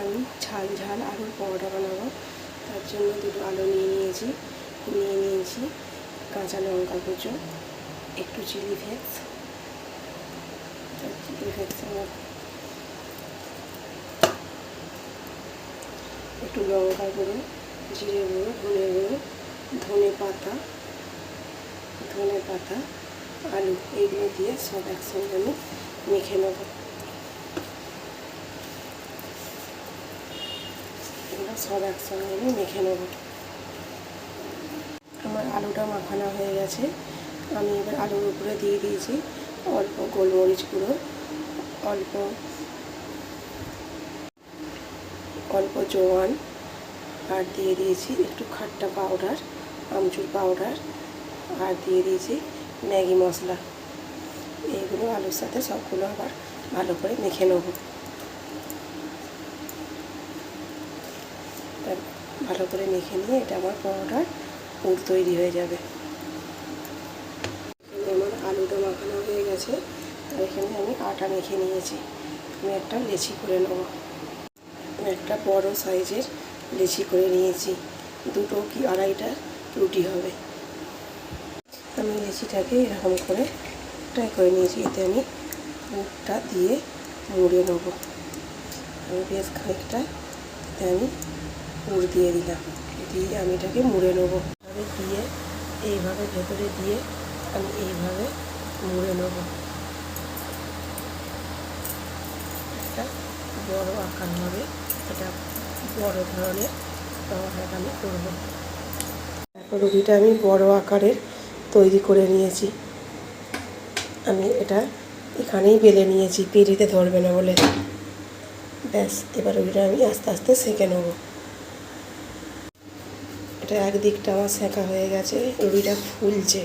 আমি ঝাল ঝাল আলুর পরোটা বানাবো। তার জন্য দুটো আলু নিয়ে নিয়েছি নিয়ে নিয়েছি কাঁচা লঙ্কা কুচো, একটু চিলি ফ্লেক্স। চিলি ফ্লেক্স আমার একটু লঙ্কা গুঁড়ো, জিরে গুঁড়ো ধনে গুঁড়ো, ধনে পাতা ধনে পাতা, আলু, এইগুলো দিয়ে সব একসঙ্গে আমি মেখে নেব। এগুলো সব একসঙ্গে আমি মেখে নেব। আমার আলুটা মাখানো হয়ে গেছে। আমি এবার আলুর উপরে দিয়ে দিয়েছি অল্প গোলমরিচ গুঁড়ো, অল্প অল্প জোয়ান, আর দিয়ে দিয়েছি একটু খাট্টা পাউডার, আমচুর পাউডার, আর দিয়ে দিয়েছি ম্যাগি মশলা। এইগুলো আলুর সাথে সবগুলো আবার ভালো করে মেখে নেব। ভালো করে মেখে নিয়ে এটা আমার পরোটার পুর তৈরি হয়ে যাবে। আমার আলুটা মাখানো হয়ে গেছে, আর এখানে আমি আটা মেখে নিয়েছি। আমি একটা লেচি করে নেব। আমি একটা বড় সাইজের লেচি করে নিয়েছি। দুটো কি আড়াইটা রুটি হবে। আমি লেচিটাকে এরকম করে ট্রাই করে নিয়েছি, এতে আমি মুখটা দিয়ে মুড়ে নেব। আমি বেশ খানিকটা এতে আমি পুর দিয়ে দিলাম। দিয়ে আমি এটাকে মুড়ে নেব। এভাবে দিয়ে, এইভাবে ভেতরে দিয়ে আমি এইভাবে মুড়ে নেব। একটা বড় আকার হবে। এটা বড় ধরনের পরোটাটা আমি করব। রুটিটা আমি বড় আকারের তৈরি করে নিয়েছি। আমি এটা এখানেই বেলে নিয়েছি, পিঁড়িতে ধরবে না বলে। ব্যাস, এবার রুটিটা আমি আস্তে আস্তে সেঁকে নেব। এটা একদিকটা আমার শেখা হয়ে গেছে রুবিটা ফুলছে।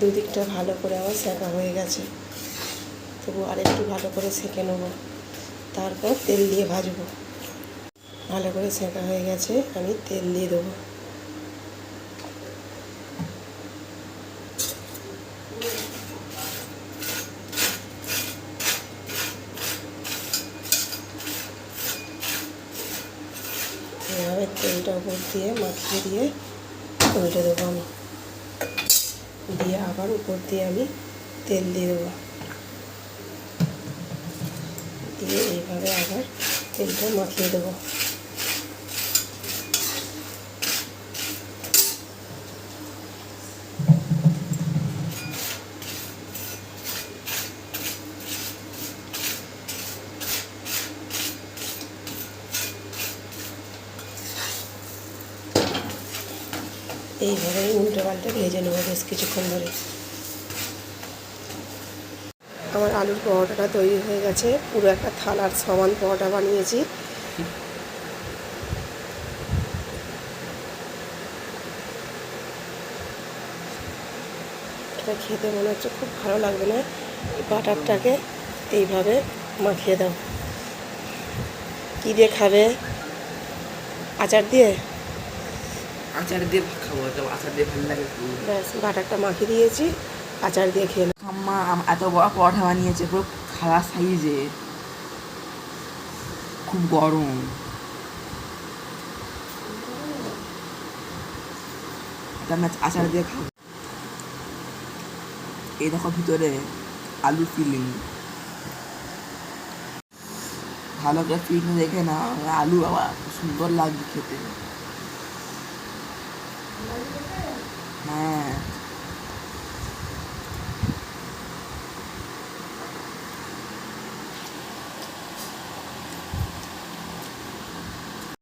দুদিকটা ভালো করে আমার শেখা হয়ে গেছে। তবু আরেকটু ভালো করে সেঁকে নেব। তারপর তেল দিয়ে ভাজবো। ভালো করে সেঁকা হয়ে গেছে, আমি তেল দিয়ে দেবো। তেলটা উপর দিয়ে মাখিয়ে দিয়ে উল্টে দেবো আমি। দিয়ে আবার উপর দিয়ে আমি তেল দিয়ে দেবো। দিয়ে এইভাবে আবার তেলটা মাখিয়ে দেবো। এইভাবে উল্টো পাল্টে ভেজে নেব বেশ কিছুক্ষণ ধরে। আমার আলুর পরোটাটা তৈরি হয়ে গেছে। পুরো একটা থালার সমান পরোটা বানিয়েছি। এটা খেতে মনে হচ্ছে খুব ভালো লাগবে না। বাটারটাকে এইভাবে মাখিয়ে দাও। কী দিয়ে খাবে? আচার দিয়ে? আচার দিয়ে খাব তো আচার দিয়ে ভালো লাগে ব্যাস বাটারটা মাখিয়ে দিয়েছি আচার দিয়ে খেয়ে আম্মা এত বড় পরোটা বানিয়েছে পুরো খাওয়া সাইজে। খুব গরম। আচার দিয়ে খাব। এই দেখো ভিতরে আলু ফিলিং ভালো করে ফিলিং দেখে না আলু বাবা সুন্দর লাগবে খেতে। হ্যাঁ।